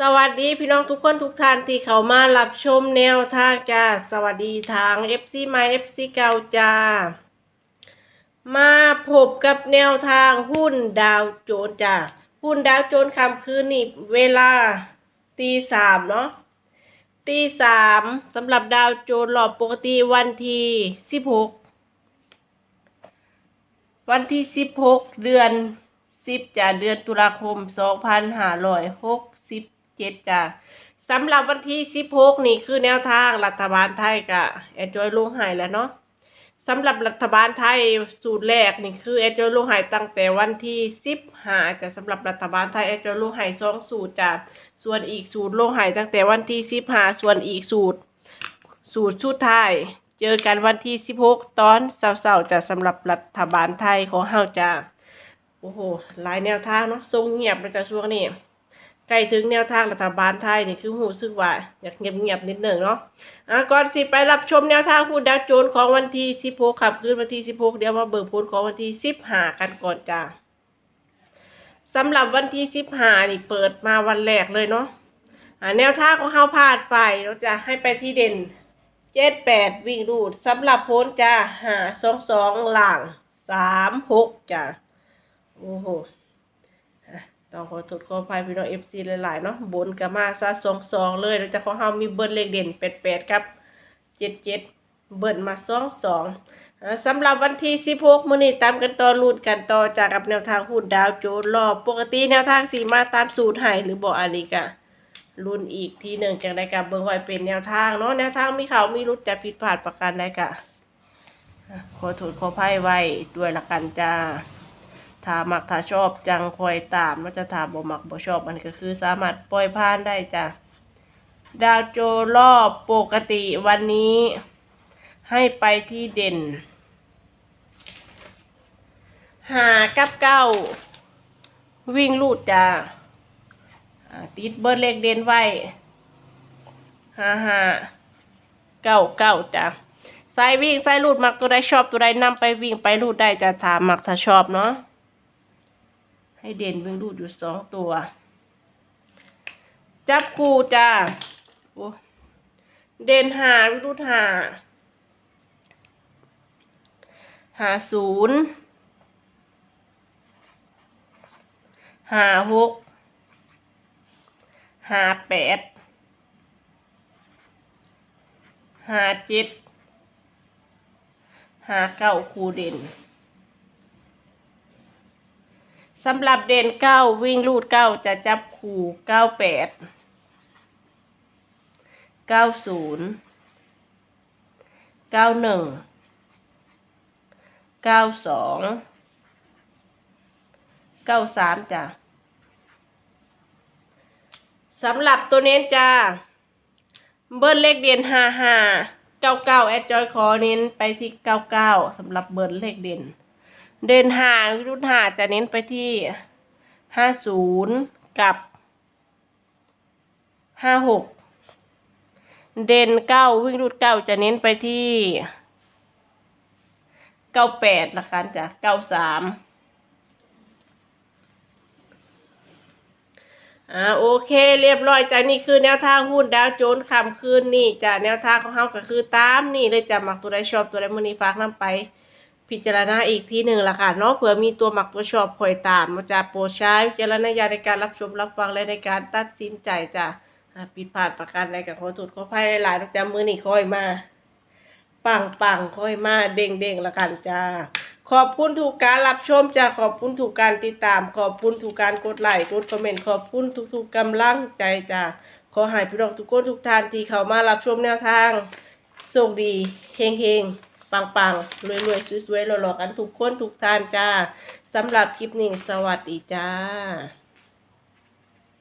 สวัสดีพี่น้องทุกคนทุกท่านที่เขามารับชมแนวทางจ้าสวัสดีทาง FC ใหม่ FC เก่าจ้า มาพบกับแนวทางหุ้นดาวโจนจ้าหุ้นดาวโจนคำคืนนี่เวลาตีสามเนาะตีสามสำหรับดาวโจนส์รอบปกติวันที่สิบหกวันที่สิบหกเดือนสิบจ้าเดือนตุลาคมสองพันห้าร้อยหก เจ็ดจ้าสำหรับวันที่สิบหกนี่คือแนวทางรัฐบาลไทยกะแอดจอยลงหายแล้วเนาะสำหรับรัฐบาลไทยสูตรแรกนี่คือแอดจอยลูกหายตั้งแต่วันที่สิบหาจะสำหรับรัฐบาลไทยแอดจอยลูกหายสองสูตรจ้ะส่วนอีกสูตรลงหายตั้งแต่วันที่สิบหาส่วนอีกสูตร สูตรชุดไทายเจอกันวันที่สิบหกตอนเสาร์ๆจะสำหรับรัฐบาลไทยของเฮาจ้ะโอ้โหหลายแนวทางเนาะทรงเงียบเลยจ้ะช่วงนี้ ใกล้ถึงแนวทางรัฐบาลไทยนี่คือหูซึกว่าอยากเงียบๆนิดหนึ่งเนาะอะก่อนสิไปรับชมแนวทางหุ้นดาวโจนของวันที่16ขับคืนวันที่16เดี๋ยวมาเบิกผลของวันที่15กันก่อนจ้าสำหรับวันที่15นี่เปิดมาวันแรกเลยเนาะอ่าแนวทางของเฮาพลาดไปเราจะให้ไปที่เด่น78วิ่งรูดสำหรับโพ้นจ้าหา22หลัง36จ้าโอ้โห ต้องขอโทษขออภัยพี่น้อง FC หลายๆเนาะบนกับมาซะ22เลยแล้วจะของเฮามีเบิ้ลเลขเด่น88ครับเจ็ดเจ็ดเบิ่นมาสองสองสำหรับวันที่สิบหกมื้อนี้ตามกันต่อรุ่นกันต่อจากกับแนวทางหุ้นดาวโจนส์รอบปกติแนวทางสีมาตามสูตรให้หรือบ่อันนี้กะรุ่นอีกทีหนึ่งจังได้กับเบิ่งไว้เป็นแนวทางเนาะแนวทางมีเขามีรุดจะผิดพลาดประการใดกะอะขอโทษขออภัยไว้ด้วยละกันจ้า ถ้ามักถ้าชอบจังคอยตามแล้วจะถามบ่มักบ่ชอบมันก็คือสามารถปล่อยผ่านได้จ้ะดาวโจรอบปกติวันนี้ ให้ไปที่เด่นหากับเก้าวิ่งลูดจ้าติดเบอร์เลขเด่นไว้ห้าห้าเก้าเก้าจ้ะสายวิ่งสายลูดมักตัวใดชอบตัวใดนำไปวิ่งไปลูดได้จะถามมักถ้าชอบเนาะ ให้เด่นวิ่งลูดอยู่สองตัว จับคู่จ้าโอ้เด่นหาวิรุธหาหาศูนย์หาหกหาแปดหาเจ็ดหาเก้าคู่เด่น สำหรับเด่นเก้าวิ่งลูดเก้าจะจับคู่เก้าแปดเก้าศูนย์เก้าหนึ่งเก้าสองเก้าสามจ้ะสำหรับตัวเน้นจ้า เบิร์เลขเด่นห้าห้าเก้าเก้าแอดจอยคอเน้นไปที่เก้าเก้าสำหรับเบิร์เลขเด่น เด่นห้ารุ่นหาจะเน้นไปที่ห้าศูนย์กับห้าหกเด่นเก้าวิ่งรูดเก้าจะเน้นไปที่เก้าแปดละกันจ้ะเก้าสามอ่าโอเค เรียบร้อยจ้ะนี่คือแนวทางหุ้นดาวโจนส์คำคืนนี่จ้ะแนวทางของเขาก็คือตามนี่เลยจ้ะมักตัวใดชอบตัวใดมือนี้ฝากน้ำไป พิจารณาอีกทีหนึ่งละค่ะเนาะเผื่อมีตัวหมักตัวชอบคอยตามมาจากโปรใช้วิจารณญาในการรับชมรับฟังและในการตัดสินใจจ้ะอ่าผิดพลาดประการใดกับขอโทษขออภัยหลายๆนะจ๊ะมือนี่ค่อยมา ปังปังค่อยมาเด้งเด้งละกันจ้าขอบคุณทุกการรับชมจ้าขอบคุณทุกการติดตาม ขอบคุณทุกการกดไลค์กดคอมเมนต์ขอบคุณทุกๆกำลังใจจ้าขอให้พี่น้องทุกคนทุกท่านที่เข้ามารับชมแนวทางโชคดีเฮงเฮง ปังๆรวยรวยๆสวยๆหล่อๆกันทุกคนทุกท่านจ้าสำหรับคลิปนี้สวัสดีจ้า